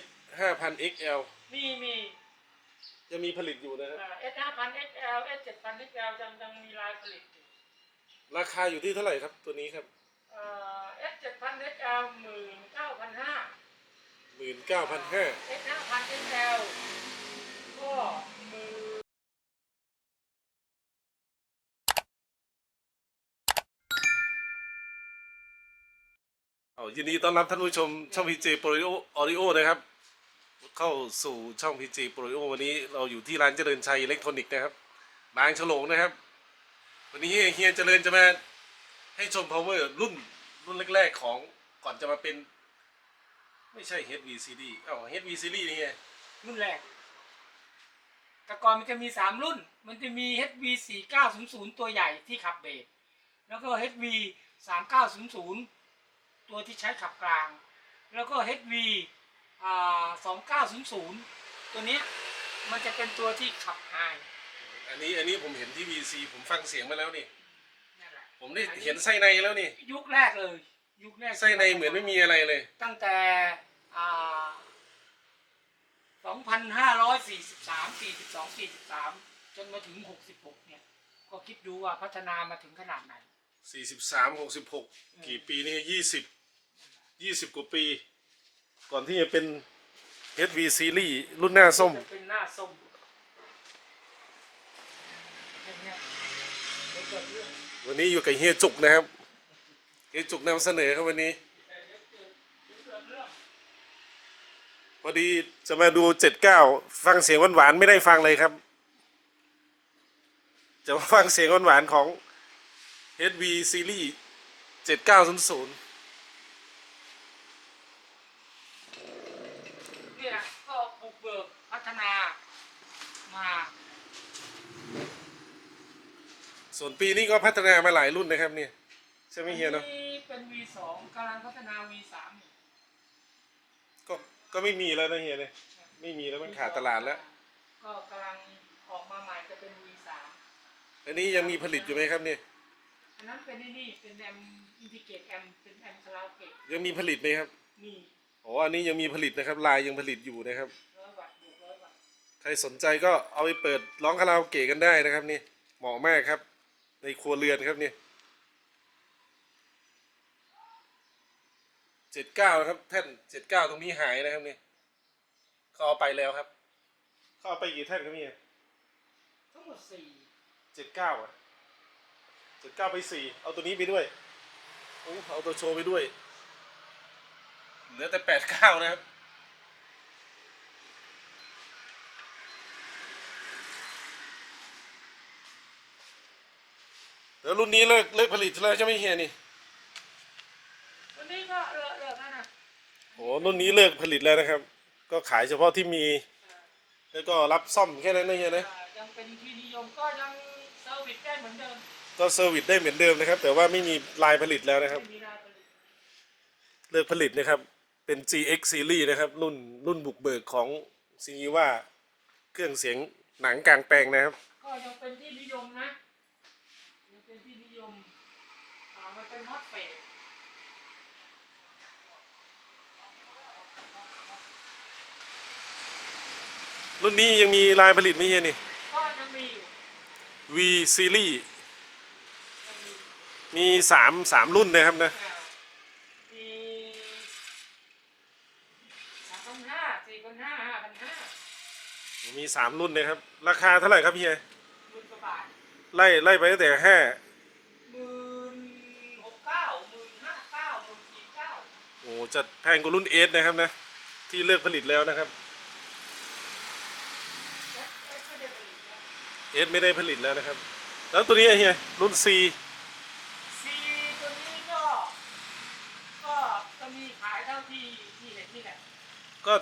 S ห้าพัน XL มีมียังมีผลิตอยู่นะครับเอสห้าพันเอสเอลเอสเจ็ดพันเอสเอลยังยังมีลายผลิตอยู่ราคาอยู่ที่เท่าไหร่ครับตัวนี้ครับเอสเจ็ดพันเอสเอลหมื่นเก้าพันห้าหมื่นเก้าพันห้าเอสห้าพันเอสเอลก็ ยินดีต้อนรับท่านผู้ชมช่องพีจีโปรโอออริโอนะครับ เข้าสู่ช่องพีจีโปรโอวันนี้เราอยู่ที่ร้านเจริญชัยอิเล็กทรอนิกส์นะครับ บางฉลงนะครับ วันนี้เฮียเจริญจะมาให้ชม power รุ่นรุ่นแรกๆของก่อนจะมาเป็น ไม่ใช่ HVCD อ้าว HVCD นี่ไงรุ่นแรก แต่ก่อนมันจะมีสามรุ่น มันจะมี HV 4 9 0 0ตัวใหญ่ที่ขับเบสแล้วก็ HV 3 9 0 0 ตัวที่ใช้ขับกลาง แล้วก็ HV อ่า2900 ตัวเนี้ยมันจะเป็นตัวที่ขับไฮอันนี้อันนี้ผมเห็นที่ VC ผมฟังเสียงมาแล้วนี่ นั่นแหละ ผมได้เห็นไส้ในแล้วนี่ ยุคแรกเลย ยุคแรกไส้ในเหมือนไม่มีอะไรเลย ตั้งแต่อ่า2,543 42 43 จนมาถึง 66 เนี่ย ก็คิดดูว่าพัฒนามาถึงขนาดไหน สี่สิบสามหกสิบหกกี่ปีนี่ยี่สิบยี่สิบกว่าปี ก่อนที่จะเป็น HV Series รุ่นหน้าส้มจะเป็นหน้าส้มอย่างเงี้ยเดี๋ยวเกิดเรื่องวันนี้อยู่กับเฮียจุกนะครับ เฮียจุกนำเสนอครับวันนี้เดี๋ยวเกิดเดี๋ยวเกิดเรื่องพอดีจะมาดูเจ็ดเก้าฟังเสียงหวานๆไม่ได้ฟังเลยครับ จะมาฟังเสียงหวานๆของ HV Series เจ็ดเก้าศูนย์ศูนย์เนี่ยก็บุกเบิกพัฒนามาส่วนปีนี้ก็พัฒนามาหลายรุ่นนะครับเนี่ยใช่ไหมเฮียเนาะอัเป็น V2 กำลังพัฒนา V3 อยู่ก็ก็ไม่มีแล้วนะเฮียเนี่ยไม่มีแล้วมันขาดตลาดแล้วก็กำลังออกมาใหม่จะเป็น V3 อันนี้ยังมีผลิตอยู่ไหมครับเนี่ย อันนั้นเป็นไอ้นี่เป็นแอมอินทิเกตแอมเป็นแอมคาราโอเกะยังมีผลิตไหมครับมีอ๋ออันนี้ยังมีผลิตนะครับลายยังผลิตอยู่นะครับ ร้อยวัตต์บวกร้อยวัตต์ใครสนใจก็เอาไปเปิดร้องคาราโอเกะกันได้นะครับนี่เหมาะมากครับ ในครัวเรือนครับนี่เจ็ดเก้าครับแท่นเจ็ดเก้าตรงนี้หายนะครับนี่เขาเอาไปแล้วครับเขาเอาไปกี่แท่นครับพี่ทั้งหมดสี่เจ็ดเก้าอะเจ็ดเก้าไปสี่เอาตัวนี้ไปด้วยโอ้เอาตัวโชว์ไปด้วย เหลือแต่แปดเก้านะครับแล้วรุ่นนี้เลิกเลิกผลิตแล้วใช่ไหมเฮียนี่วันนี้ก็เลิกเลิกแล้วนะโอ้รุ่นนี้เลิกผลิตแล้วนะครับ ก็ขายเฉพาะที่มี แล้วก็รับซ่อมแค่นั้นนะเฮียนะอ่ายังเป็นที่นิยมก็ยังเซอร์วิสได้เหมือนเดิม ก็เซอร์วิสได้เหมือนเดิมนะครับ แต่ว่าไม่มีลายผลิตแล้วนะครับไม่มีรายผลิตเลิกผลิตนะครับ เป็น GX Series นะครับ รุ่นรุ่นบุกเบิกของซีนีว่าเครื่องเสียงหนังกลางแปลงนะครับ ก็ยังเป็นที่นิยมนะยังเป็นที่นิยมอ่ามันเป็นฮอตเฟสรุ่นนี้ยังมีลายผลิตไหมเฮียนี่ ก็ยังมีอยู่ V Series ยังมี มีสามสามรุ่นนะครับนะอ่ามีสามพันห้าสี่พันห้าห้าพันห้ามีสามรุ่นนะครับ ราคาเท่าไหร่ครับเฮียหมื่นกว่าบาทไล่ไล่ไปตั้งแต่ห้าหมื่นหกเก้าหมื่นห้าเก้าหมื่นสี่เก้าโอ้จะแพงกว่ารุ่นเอสนะครับนะที่เลิกผลิตแล้วนะครับเอ๊ะไม่ได้ผลิตนะเอสไม่ได้ผลิตแล้วนะครับ แล้วตัวนี้อะเฮียรุ่น C ซีตัวนี้ก็ ก็จะมีขายเท่าที่ที่เห็นนี่แหละก็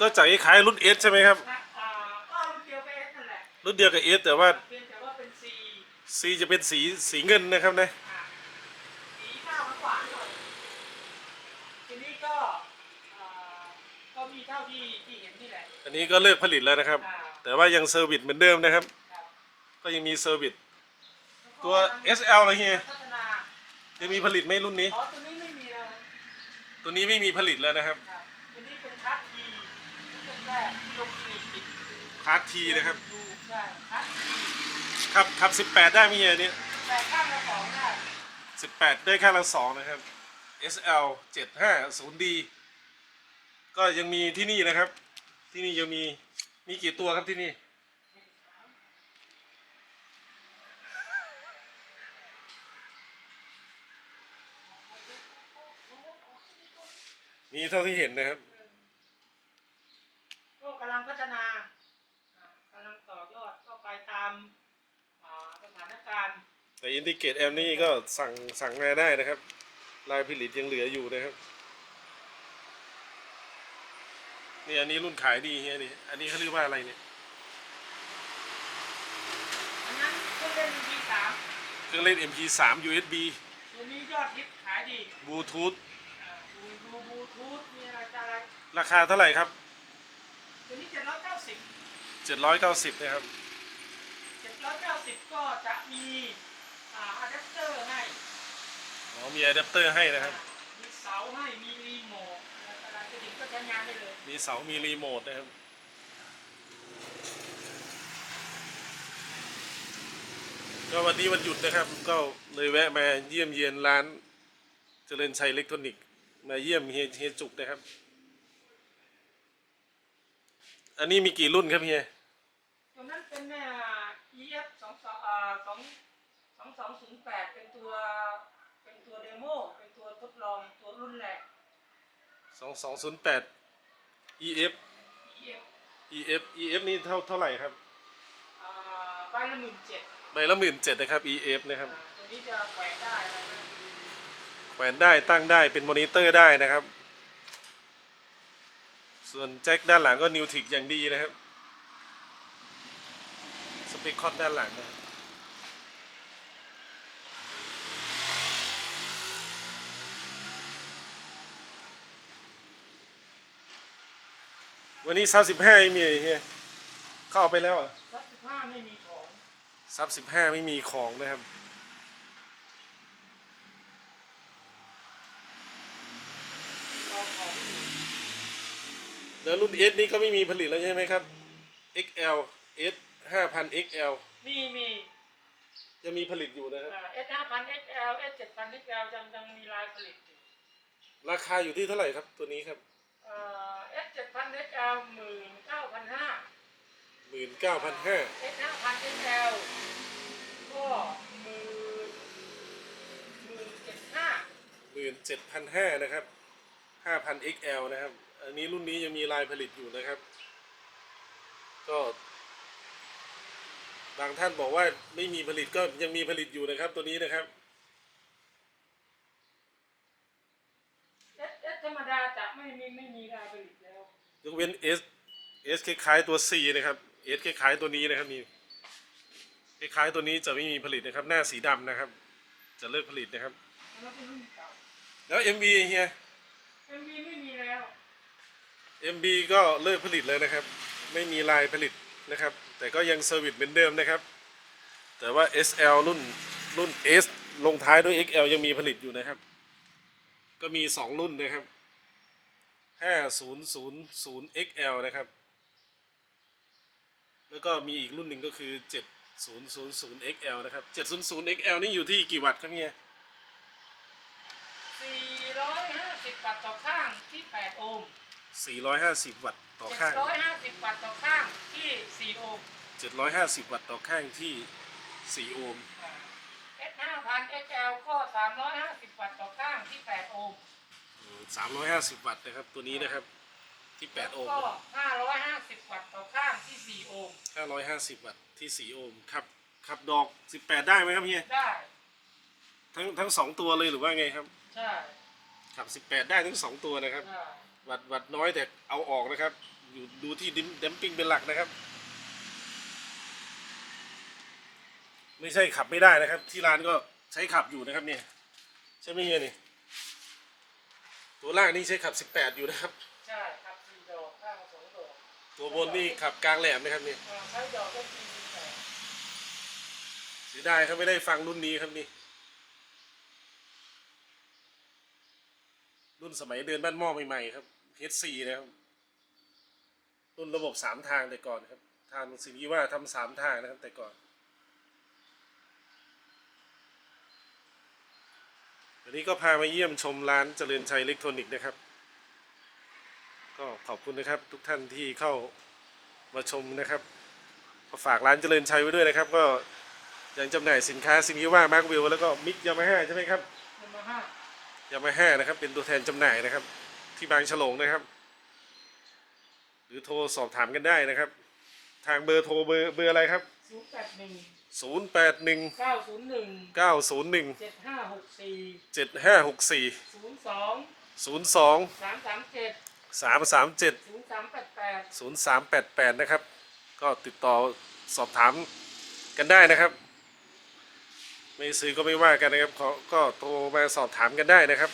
ก็จะคล้ายๆรุ่น S ใช่ไหมครับ นะอ่าก็รุ่นเดียวกับเอสนั่นแหละรุ่นเดียวกับ S แต่ว่าเพียงแต่ว่าเป็นซี C จะเป็นสีสีเงินนะครับนะอ่าสีหน้าหวานๆหน่อยทีนี้ก็อ่าก็มีเท่าที่ที่เห็นนี่แหละอันนี้ก็เลิกผลิตแล้วนะครับ อ่าแต่ว่ายังเซอร์วิสเหมือนเดิมนะครับ ครับก็ยังมีเซอร์วิสแล้วก็ตัว SL อะไรเฮียพัฒนา จะมีผลิตไหมรุ่นนี้ อ๋อตัวนี้ไม่มีแล้วนะ ตัวนี้ไม่มีผลิตแล้วนะครับครับตัวนี้เป็นคัสทียกสี่ปิดคาร์ทีนะครับดูได้ครับขับขับสิบแปดได้ไหมเฮียเนี่ยแต่ข้างละสองได้สิบแปดได้แค่ละสองนะครับ SL เจ็ดห้าศูนย์ดีก็ยังมีที่นี่นะครับ ที่นี่ยังมีมีกี่ตัวครับที่นี่ มีเท่าที่เห็นนะครับ ก็กำลังพัฒนาอ่ากำลังต่อยอดก็ไปตามอ่าสถานการณ์ แต่อินดิเกตแอมนี่ก็สั่งสั่งมาได้นะครับ ลายผลิตยังเหลืออยู่นะครับ นี่อันนี้รุ่นขายดีเฮียนี่ อันนี้เขาเรียกว่าอะไรเนี่ย อันนั้นเครื่องเล่น MP3 เครื่องเล่น MP3 USB ตัวนี้ยอดฮิตขายดีบลูทูธอ่า ดูดูบลูทูธมีอะไรจะอะไรราคาเท่าไหร่ครับ ตัวนี้เจ็ดร้อยเก้าสิบ790นะครับเจ็ดร้อยเก้าสิบก็จะมีอ่าอะแดปเตอร์ให้อ๋อมีอะแดปเตอร์ให้นะครับ มีเสาให้มีรีโมทอะไรกระดิ่งก็ใช้งานได้เลย มีเสามีรีโมทนะครับ ก็วันนี้วันหยุดนะครับ ก็เลยแวะมาเยี่ยมเยียนร้านเจริญชัยอิเล็กทรอนิกส์ มาเยี่ยมเฮียเฮียจุกนะครับ อันนี้มีกี่รุ่นครับเฮียตัวนั้นเป็นเนี่ย EF สองสองอ่าสองสองสองศูนย์แปดเป็นตัวเป็นตัวเดโมเป็นตัวทดลองตัวรุ่นแรก2208 EF EF EF EF นี่เท่าเท่าไหร่ครับอ่าใบละหมื่นเจ็ดใบละหมื่นเจ็ดนะครับ EF นะครับ ตัวนี้จะแขวนได้อะไรนะ แขวนได้ตั้งได้เป็นมอนิเตอร์ได้นะครับ ส่วนแจ็คด้านหลังก็นิวทิกอย่างดีนะครับสเปคคอนด้านหลังนะครับวันนี้ซับสิบห้าไม่มีเฮียเข้าไปแล้วเหรอสักสิบห้าไม่มีของซับสิบห้าไม่มีของนะครับ เอาของไม่มี แล้วรุ่น S นี่ก็ไม่มีผลิตแล้วใช่ไหมครับ XL S 5000 XL มีมียังมีผลิตอยู่นะครับเอสห้าพัน XL S เจ็ดพัน XL ยังยังมีลายผลิตอยู่ราคาอยู่ที่เท่าไหร่ครับตัวนี้ครับเอ่อ S เจ็ดพัน XL หมื่นเก้าพันห้า19,500 S ห้าพัน XL ก็หมื่นหมื่นเจ็ดห้า17,500นะครับ5,000 XL นะครับ อันนี้รุ่นนี้ยังมีลายผลิตอยู่นะครับ ก็บางท่านบอกว่าไม่มีผลิตก็ยังมีผลิตอยู่นะครับ ตัวนี้นะครับเอสเอสธรรมดาจะไม่มีไม่มีลายผลิตแล้วยกเว้น S S คล้ายๆตัว C นะครับ S คล้ายๆตัวนี้นะครับนี่คล้ายๆตัวนี้จะไม่มีผลิตนะครับ หน้าสีดำนะครับ จะเลิกผลิตนะครับอันนั้นเป็นรุ่นเก่าแล้ว MV เฮีย MV ไม่มีแล้ว MB ก็เลิกผลิตแล้วนะครับ ไม่มีลายผลิตนะครับ แต่ก็ยังเซอร์วิสเหมือนเดิมนะครับ แต่ว่า SL รุ่นรุ่น S ลงท้ายด้วย XL ยังมีผลิตอยู่นะครับ ก็มี 2 รุ่นนะครับ 5000 XL นะครับ แล้วก็มีอีกรุ่นหนึ่งก็คือ 7000 XL นะครับ 700 XL นี่อยู่ที่กี่วัตต์ครับเนี่ย450วัตต์ต่อข้างที่ 8 โอห์ม 450 วัตต์ต่อข้าง 750วัตต์ต่อข้างที่ 4 โอห์ม750 วัตต์ต่อข้างที่ 4 โอห์ม S 5000 XL ก็ 350 วัตต์ต่อข้างที่ 8 โอห์ม350 วัตต์นะครับตัวนี้นะครับที่ 8 โอห์มก็ 550 วัตต์ต่อข้างที่ 4 โอห์ม550 วัตต์ที่ 4 โอห์มครับขับดอก 18 ได้ไหมครับเฮียได้ ทั้งทั้ง2ตัวเลยหรือว่าไงครับ ใช่ ขับ 18 ได้ทั้ง2ตัวนะครับใช่ วัตต์วัตต์น้อยแต่เอาออกนะครับ อยู่ดูที่ดิมดัมปิ้งเป็นหลักนะครับ ไม่ใช่ขับไม่ได้นะครับ ที่ร้านก็ใช้ขับอยู่นะครับเนี่ยใช่ไหมเฮียนี่ตัวล่างนี่ใช้ขับ 18 อยู่นะครับ ใช่ครับสี่ดอกข้างละสองดอกตัวบนนี่ขับกลางแหลมนะครับนี่อ่าใช้ดอกก็สี่แปดเสียดายครับไม่ได้ฟังรุ่นนี้ครับนี่ รุ่นสมัยเดินบ้านหม้อใหม่ๆครับ H4 นะครับ รุ่นระบบสามทางแต่ก่อนครับ ทางสิ่งที่ว่าทำสามทางนะครับแต่ก่อนวันนี้ก็พามาเยี่ยมชมร้านเจริญชัยอิเล็กทรอนิกส์นะครับ ก็ขอบคุณนะครับทุกท่านที่เข้ามาชมนะครับก็ฝากร้านเจริญชัยไว้ด้วยนะครับ ก็ยังจำหน่ายสินค้าสิ่งที่ว่ามาร์กวิลแล้วก็มิกยามาฮ่าใช่ไหมครับยามาฮ่า ยามาฮ่านะครับ เป็นตัวแทนจำหน่ายนะครับ ที่บางฉลงนะครับ หรือโทรสอบถามกันได้นะครับ ทางเบอร์โทรเบอร์เบอร์อะไรครับ ศูนย์แปดหนึ่ง0 8 1 เก้าศูนย์หนึ่ง9 0 1 เจ็ดห้าหกสี่7 5 6 4 ศูนย์สอง0 2 สามสามเจ็ด3 3 7 ศูนย์สามแปดแปด0 3 8 8 นะครับ ก็ติดต่อสอบถามกันได้นะครับ ไม่ซื้อก็ไม่ว่ากันนะครับขอก็โทรมาสอบถามกันได้นะครับ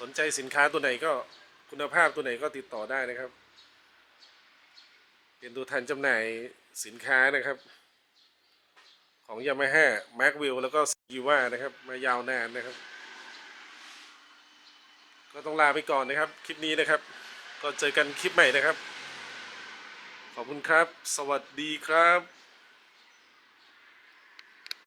สนใจสินค้าตัวไหนก็คุณภาพตัวไหนก็ติดต่อได้นะครับ เป็นตัวแทนจำหน่ายสินค้านะครับ ของยามาฮ่าแม็กวิลแล้วก็ซีว่านะครับ มายาวนานนะครับ ก็ต้องลาไปก่อนนะครับ คลิปนี้นะครับ ก็เจอกันคลิปใหม่นะครับ ขอบคุณครับ สวัสดีครับ